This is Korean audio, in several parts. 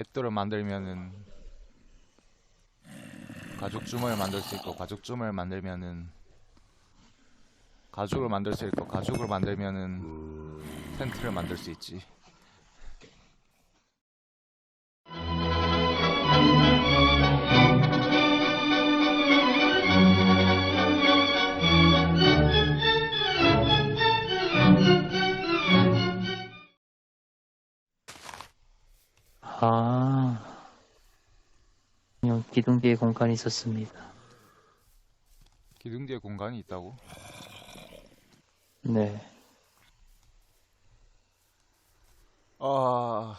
맷돌을 만들면은 가죽 주머니를 만들 수 있고 가죽 주머니를 만들면은 가죽을 만들 수 있고 가죽을 만들면은 텐트를 만들 수 있지. 공간이 있었습니다. 기둥 뒤에 공간이 있다고? 네, 아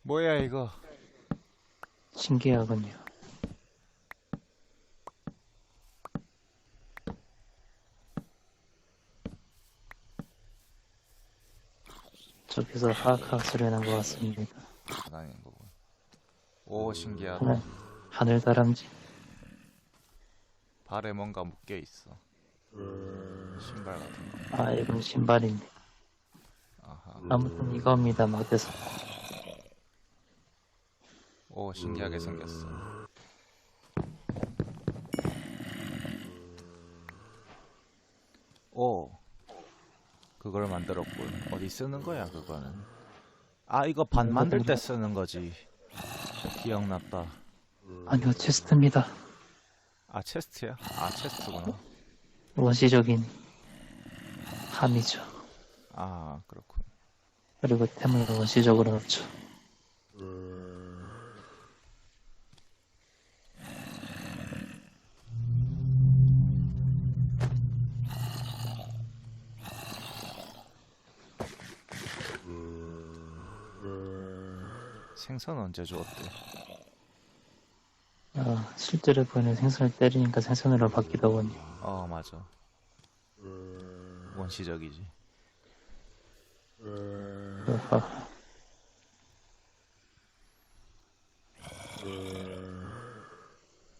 뭐야 이거? 신기하군요. 저기서 하악하악 소리 난것 같습니다. 다니는 거고. 오 신기하다. 하늘, 하늘 다람쥐. 발에 뭔가 묶여 있어. 신발 같은 거. 아, 이건 신발인데. 아하. 아무튼 이겁니다, 막대서. 오 신기하게 생겼어. 오 그걸 만들었군. 어디 쓰는 거야 그거는? 아 이거 반 만들 때 쓰는 거지. 기억났다. 아니요, 체스트입니다. 아 체스트야? 아 체스트구나. 원시적인 함이죠. 아 그렇군. 그리고 템을 원시적으로 넣죠. 생선 언제 주었대? 아, 실제로 보이는 생선을 때리니까 생선으로 바뀌더군요. 어 맞아. 원시적이지. 으하.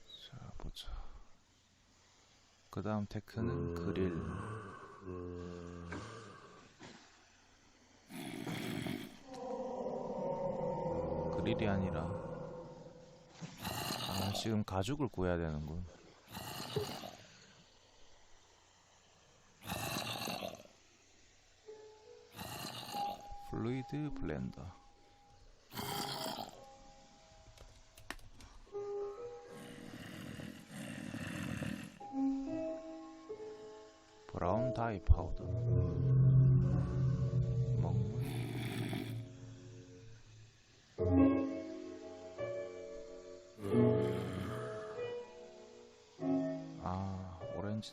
자 보자. 그 다음 테크는 그릴. 그릴이 아니라 아 지금 가죽을 구해야 되는군. 플루이드 블렌더. 브라운 다이 파우더.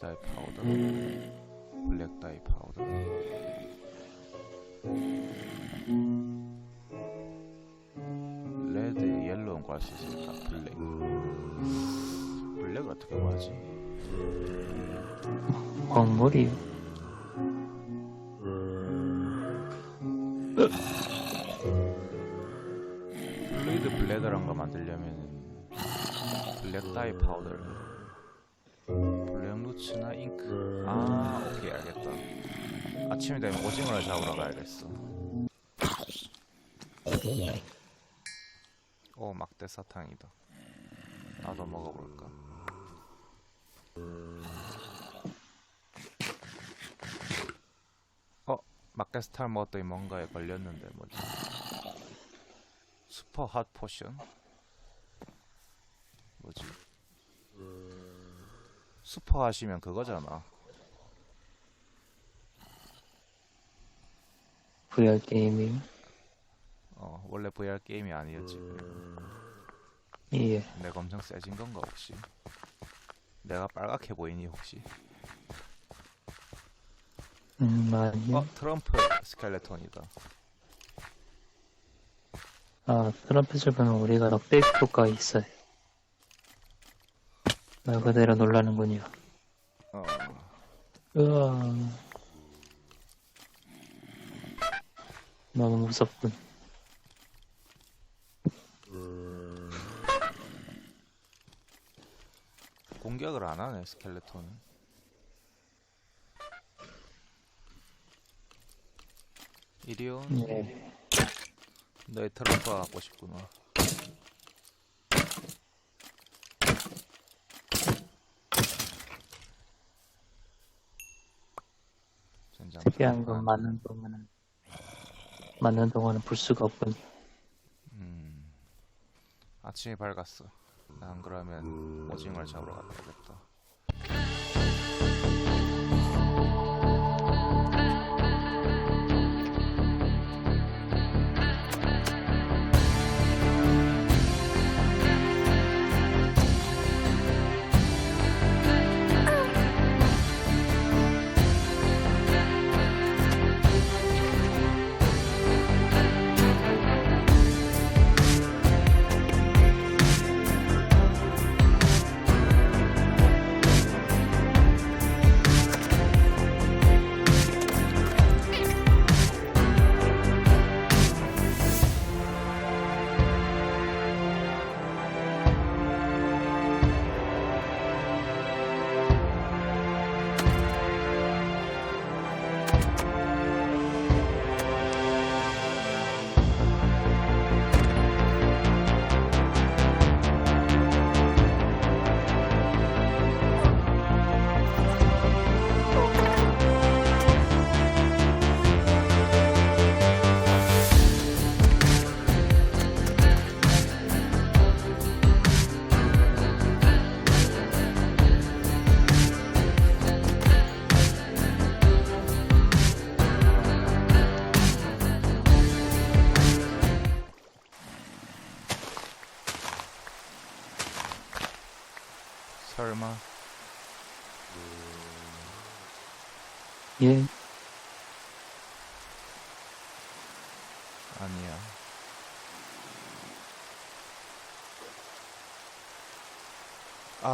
다이 파우더. 블랙 다이 파우더. 레드, 옐로우는 구할 수 있으니까 블랙. 블랙을 어떻게 구하지? 광물이요. 플루이드 블레더란 거 만들려면 블랙 다이 파우더를 루츠나 잉크. 아 오케이 알겠다. 아침이 되면 오징어를 잡으러 가야겠어. 오 막대 사탕이다. 나도 먹어볼까? 어 막대 스타를 먹었더니 뭔가에 걸렸는데 뭐지? 슈퍼 핫 포션? 뭐지? 슈퍼 하시면 그거잖아. VR 게임이. 어, 원래 VR 게임이 아니었지. 예. 내가 엄청 세진 건가 혹시? 내가 빨갛게 보이니 혹시? 음, 아니요. 어, 트럼프 스켈레톤이다. 아, 트럼펫을 보면 우리가 넉백 효과가 있어요. 말 그대로 놀라는군요. 어, 으아. 너무 무섭군. 공격을 안 하네 스켈레톤은. 이리온 예. 너의 트럼프가 갖고 싶구나. 특이한 건 맞는 동안은 맞는 동안은 볼 수가 없군요. 음. 아침이 밝았어. 안 그러면 오징어를 잡으러 갔다 오겠다.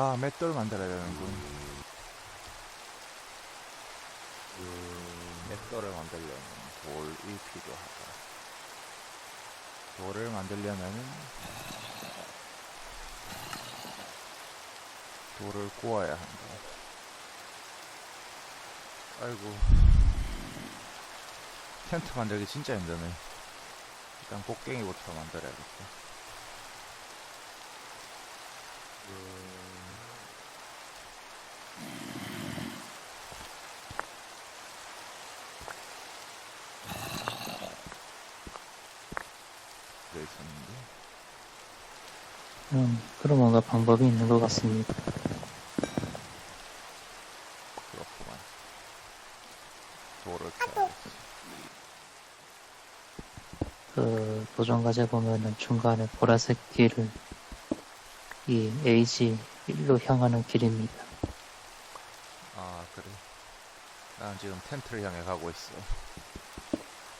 아, 맷돌 만들어야 되는군. 맷돌을 만들려면 돌이 필요하다. 돌을 만들려면은 돌을 구워야 한다. 아이고. 텐트 만들기 진짜 힘드네. 일단 곡괭이부터 만들어야겠다. 그래 있었는데. 음, 그런 뭔가 방법이 있는 것 같습니다. 그렇구만. 돌을 캐야겠어. 그 도전 과제 보면은 중간에 보라색 길을 이 에이지 1로 향하는 길입니다. 아, 그래. 난 지금 텐트를 향해 가고 있어.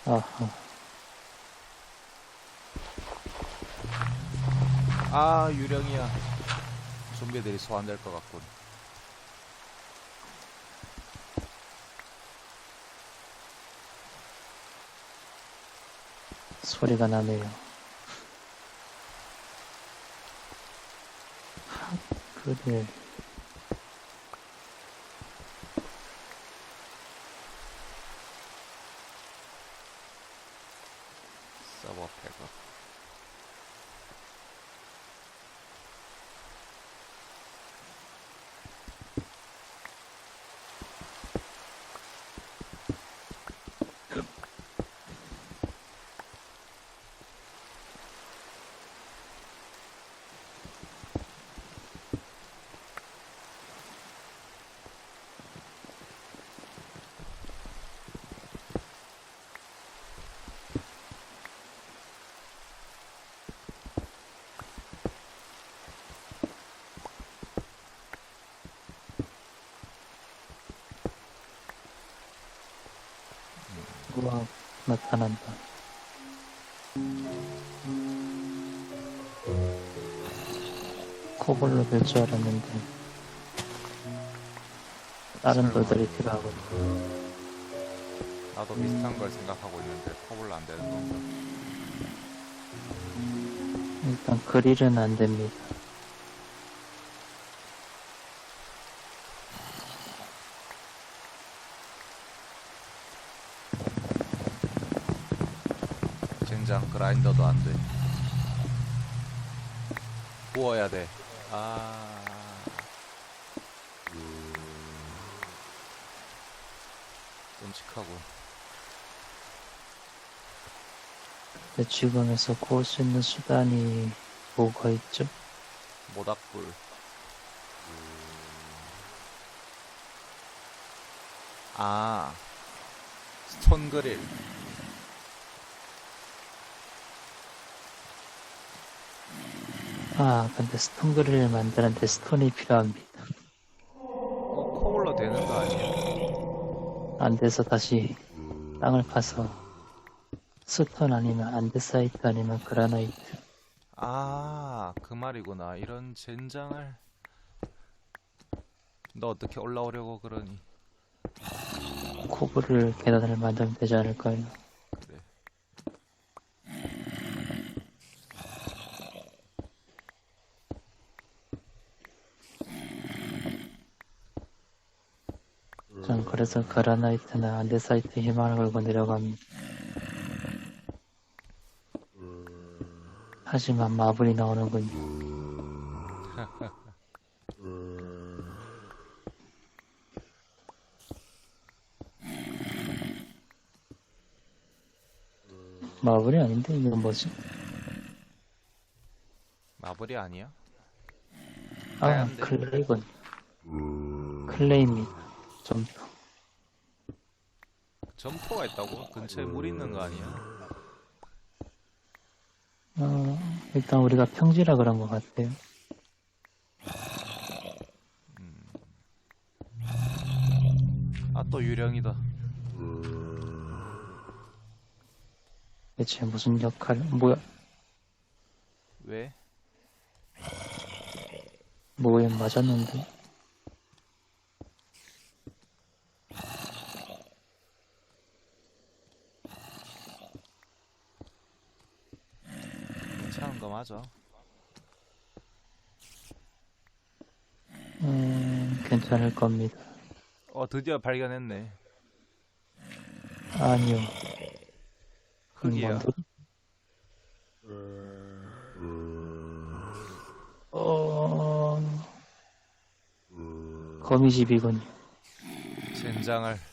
아하, 아, 유령이야. 좀비들이 소환될 것 같군. 소리가 나네요. 그래, 서버 백업. 우와, 나타난다. 코볼로 될 줄 알았는데, 다른. 돌들이 필요하고, 나도 비슷한 걸 생각하고 있는데 퍼블로 안 되는 건가? 일단 그릴은 안 됩니다. 젠장 그라인더도 안 돼. 구워야 돼. 아. 끔찍하고. 내 주변에서 구울 수 있는 수단이 뭐가 있죠? 모닥불. 아. 스톤 그릴. 아, 근데 스톤 그릴을 만드는데 스톤이 필요합니다. 어, 코블러 되는 거 아니야? 안 돼서 다시 땅을 파서 스톤 아니면 안데사이트 아니면 그라나이트 아, 그 말이구나. 이런 젠장을. 너 어떻게 올라오려고 그러니? 코브를 계단을 만들면 되지 않을까요? 그래. 전 그래서 그라나이트나 안데사이트 희망을 걸고 내려갑니다. 하지만 마블이 나오는군요. 마블이 아닌데 이건 뭐지? 마블이 아니야? 아. 클레이군 클레이입니다. 좀 더. 점토가 있다고? 근처에 물 있는 거 아니야? 어, 일단 우리가 평지라 그런 것 같아요. 아, 또 유령이다. 대체 무슨 역할? 뭐야? 왜? 뭐에 맞았는데? 괜찮은 거 맞아. 음, 괜찮을 겁니다. 어, 드디어 발견했네. 아니요. 뭔데? 어, 거미집이군요. 젠장을.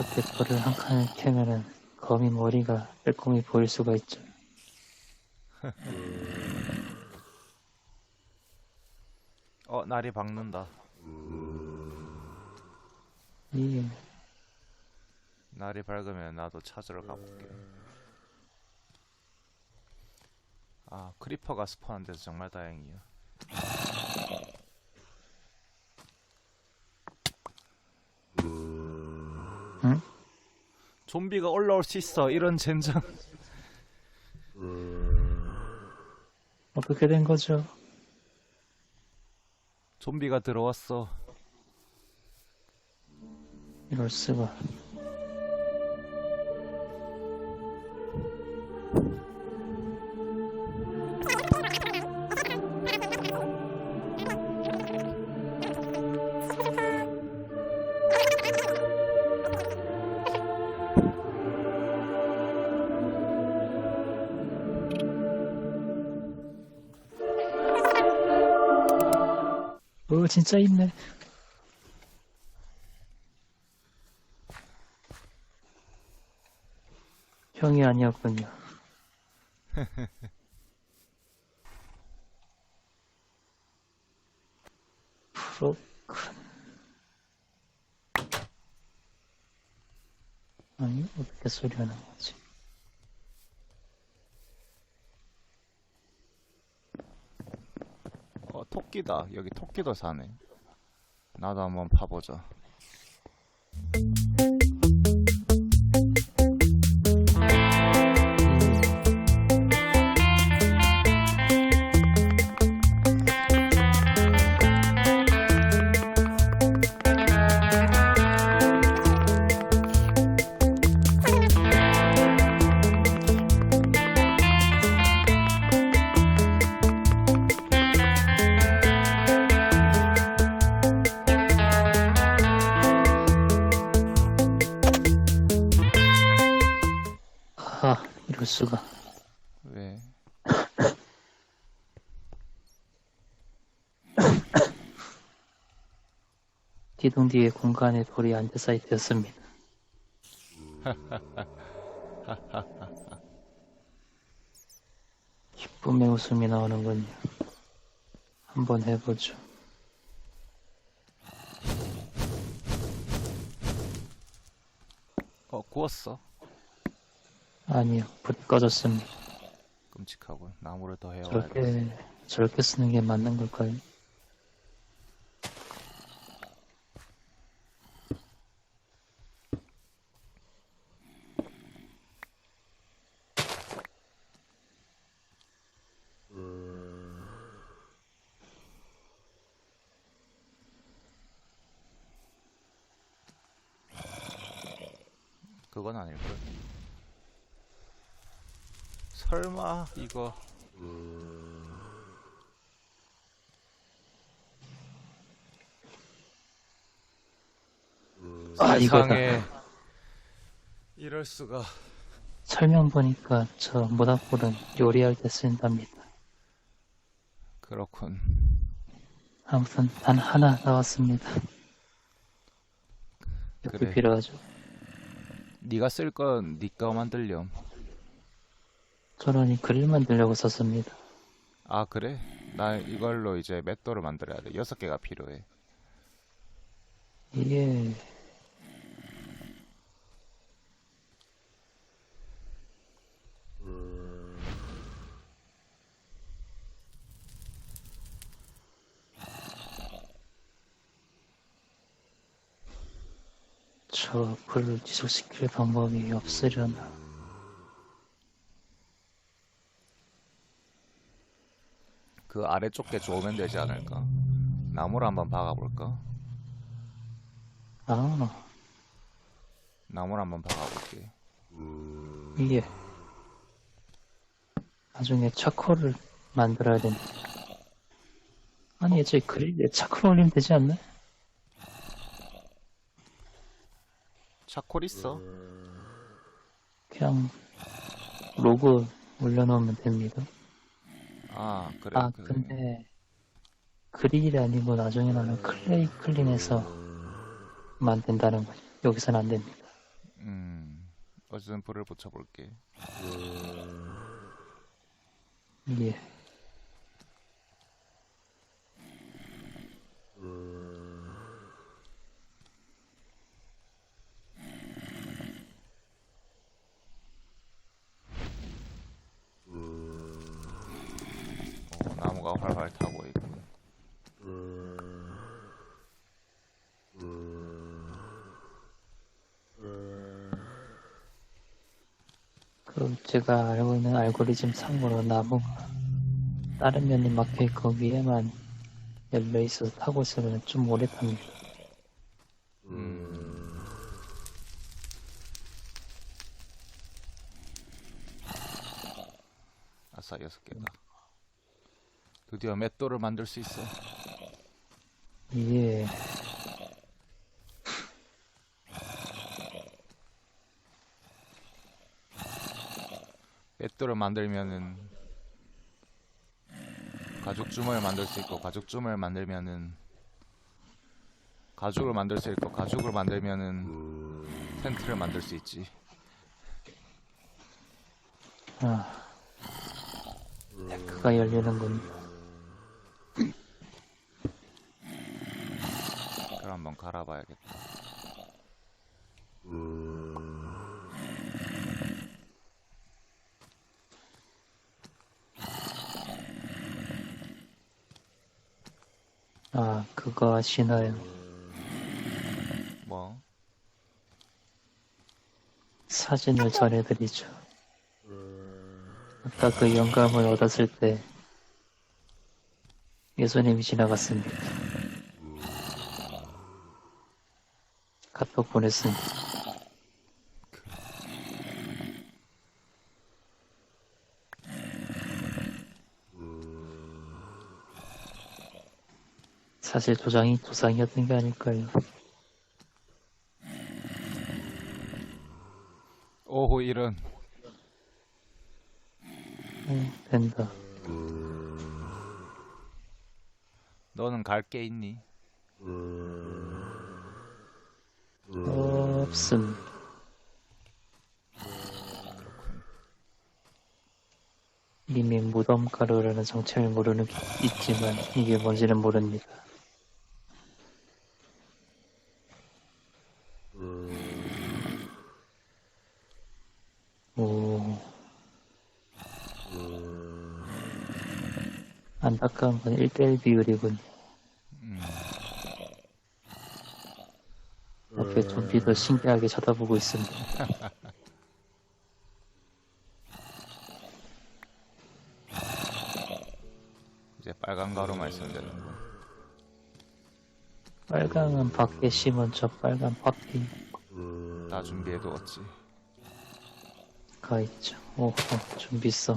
어떻게 불을 한 칸을 켜면은 거미 머리가 빼꼼히 보일 수가 있죠. 어, 날이 밝는다. 이 날이 밝으면 나도 찾으러 가볼게. 아, 크리퍼가 스폰한 데서 정말 다행이야. 좀비가 올라올 수 있어. 이런 젠장. 어떻게 된 거죠? 좀비가 들어왔어. 이럴 수가. 진짜 있네. 형이 아니었군요. 프로큰. 아니, 어떻게 소리가 나는 거지? 토끼다. 여기 토끼도 사네. 나도 한번 파보자. 뒤둥뒤의 공간에 돌이 안데사이 되었습니다. 기쁨의 웃음이 나오는군요. 한번 해보죠. 어 구웠어. 아니요, 불이 꺼졌습니다. 끔찍하고 나무를 더 해와야 저렇게, 저렇게 쓰는 게 맞는 걸까요? 그건 아닐걸. 설마 이거 아. 세상에 이럴 수가. 설명 보니까 저 모닥불은 요리할 때 쓴답니다. 그렇군. 아무튼 단 하나 나왔습니다. 이렇게 그래. 필요하죠. 네가 쓸 건 네가 만들렴. 저는 이 그릴 만들려고 썼습니다. 아 그래? 나 이걸로 이제 맷돌을 만들어야 돼. 여섯 개가 필요해. 이게 저 불을 지속시킬 방법이 없으려나 그 아래쪽 게 좋으면 되지 않을까? 나무를 한번 박아볼까? 아 나무를 한번 박아볼게. 이게 나중에 차콜을 만들어야 됩니다. 아니 애초에 그릴에 차콜 올리면 되지 않나? 차콜 있어? 그냥 로그 올려놓으면 됩니다. 아 그래 아 그래. 근데 그릴이 아니고 나중에 나면 클레이 클린해서 만든다는 거죠. 여기서는 안 됩니다. 음 어쨌든 불을 붙여볼게. 예. 어, 나무가 활활 타고 있고. 그 제가 알고 있는 알고리즘 상으로 나무가 다른 면이 막혀 있고 위에만 열려 있어서 타고 있으면 좀 오래 탑니다. 음. 아싸 여섯 개다. 드디어 맷돌을 만들 수 있어. 예. 맷돌을 만들면은 가죽 주머니를 만들 수 있고 가죽 주머니를 만들면은 가죽을 만들 수 있고 가죽을 만들면은 텐트를 만들 수 있지. 아. 데크가 열리는군. 그럼 한번 갈아봐야겠다. 아, 그거 아시나요? 뭐 사진을 전해드리죠. 아까 그 영감을 얻었을 때 예수님이 지나갔습니다. 카톡 보냈습니다. 사실 도장이 도상이었던 게 아닐까요? 오호 이런 응, 된다. 너는 갈 게 있니? 없음. 이미 무덤가루라는 정체를 모르는 게 있지만 이게 뭔지는 모릅니다. 안타까운 건 1대1 비율이군. 음, 옆에 좀비도 신기하게 쳐다보고 있습니다. 이제 빨간 있으면 되는 거. 빨강은 밖에 심은 저 빨간 파피 다 준비해두었지. 가 있죠. 오호, 좀 비싸.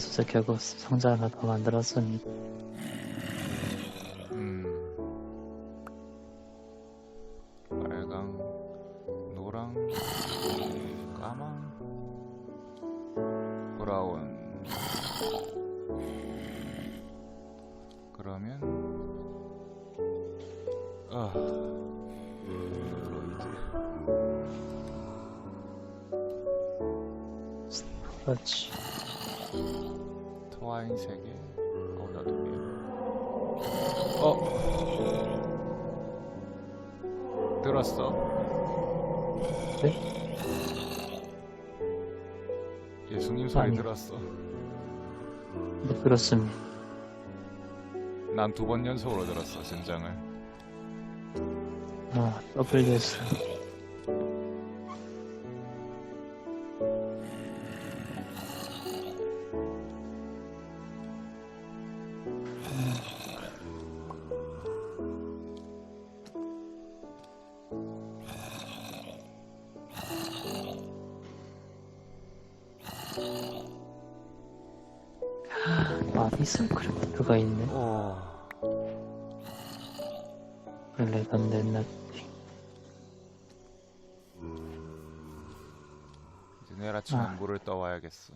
인벤토리가 수색하고 상자 하나 더 만들었습니다. 음. 빨강, 노랑, 까망, 브라운. 그러면 아, 로이드. 그렇지. 트와인 세 개. 어, 나도 개. 어. 들었어? 네? 예수님 소리 아니요. 들었어. 네, 그렇습니다. 난 두 번 연속으로 들었어, 전장을. 아, WS. 마 디슨 크래프트가 있네. 오. 레던 넷나 이제 내일 아침에 아. 물을 떠와야겠어.